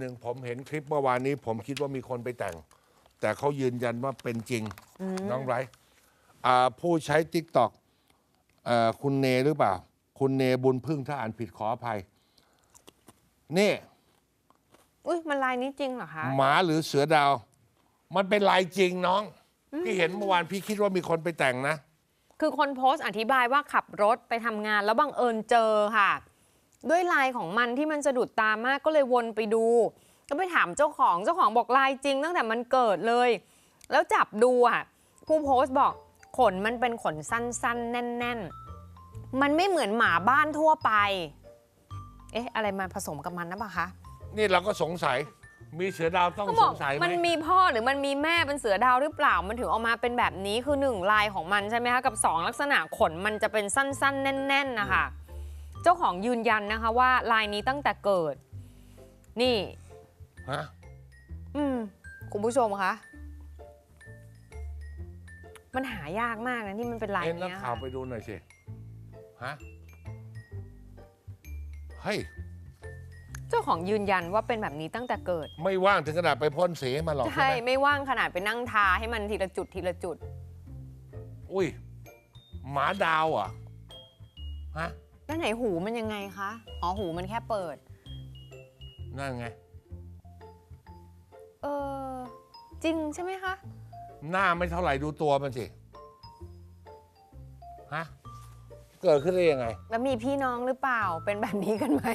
หนึ่งผมเห็นคลิปเมื่อวานนี้ ผมคิดว่ามีคนไปแต่ง แต่เขายืนยันว่าเป็นจริง น้องไรท์อ่าผู้ใช้ทิกตอกคุณเนหรือเปล่า คุณเนบุญพึ่งถ้าอ่านผิดขออภัย นี่ อุ้ยมันลายนี้จริงเหรอคะ หมาหรือเสือดาว มันเป็นลายจริงน้อง พี่เห็นเมื่อวานพี่คิดว่ามีคนไปแต่งนะ คือคนโพสต์อธิบายว่าขับรถไปทำงานแล้วบังเอิญเจอค่ะ ด้วยลายของมันที่มันสะดุดตามากก็เลยวนไปดู ก็ไปถามเจ้าของเจ้าของบอกลายจริง ตั้งแต่มันเกิดเลย แล้วจับดูอะผู้โพสต์บอกขนมันเป็นขนสั้นๆ แน่น ๆ มันไม่เหมือนหมาบ้านทั่วไป เอ๊ะ อะไรมาผสมกับมันนะปะคะนี่เราก็สงสัยมีเสือดาวต้องเขาบสอกงสัยไหมมันมีพ่อหรือมันมีแม่เป็นเสือดาวหรือเปล่า มันถึงออกมาเป็นแบบนี้คือหนึ่งลายของมันใช่ไหมคะกับสองลักษณะขนมันจะเป็นสั้น ๆ แน่น ๆ นะคะเจ้าของยืนยันนะคะว่าลายนี้ตั้งแต่เกิด นี่ฮะอืมคุณผู้ชมคะมันหายากมากนะที่มันเป็นลายเอ็นนักเนี้ยข่าวค่ะไปดูหน่อยสิฮะเฮ้ยเจ้าของยืนยันว่าเป็นแบบนี้ตั้งแต่เกิด ไม่ว่างถึงขนาดไปพ่นสีให้มันหรอกใช่ใช่ไหมไม่ว่างขนาดไปนั่งทาให้มันทีละจุดทีละจุด อุ้ยหมาดาวเหรอะฮะ แล้วไหนหูมันยังไงคะ อ๋อหูมันแค่เปิด นั่นไง เออจริงใช่ไหมคะ หน้าไม่เท่าไหร่ดูตัวมันสิ ฮะ เกิดขึ้นได้ยังไง แล้วมีพี่น้องหรือเปล่าเป็นแบบนี้กันไหม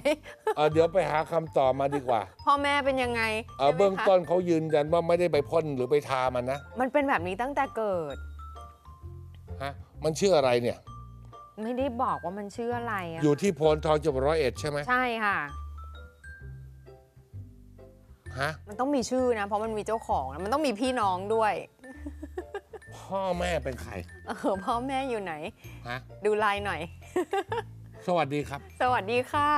เออเดี๋ยวไปหาคำตอบมาดีกว่า พ่อแม่เป็นยังไงเออใช่ไหมคะเบื้องต้นเขายืนยันว่าไม่ได้ไปพ่นหรือไปทามันนะ มันเป็นแบบนี้ตั้งแต่เกิด ฮะ มันชื่ออะไรเนี่ย ไม่ได้บอกว่ามันชื่ออะไรอะอยู่ที่โพนทองจังหวัดร้อยเอ็ดใช่ไหมใช่ค่ะ ฮะมันต้องมีชื่อนะ เพราะมันมีเจ้าของนะมันต้องมีพี่น้องด้วย พ่อแม่เป็นใครเออพ่อแม่อยู่ไหน ฮะดูลายหน่อย สวัสดีครับ สวัสดีค่ะ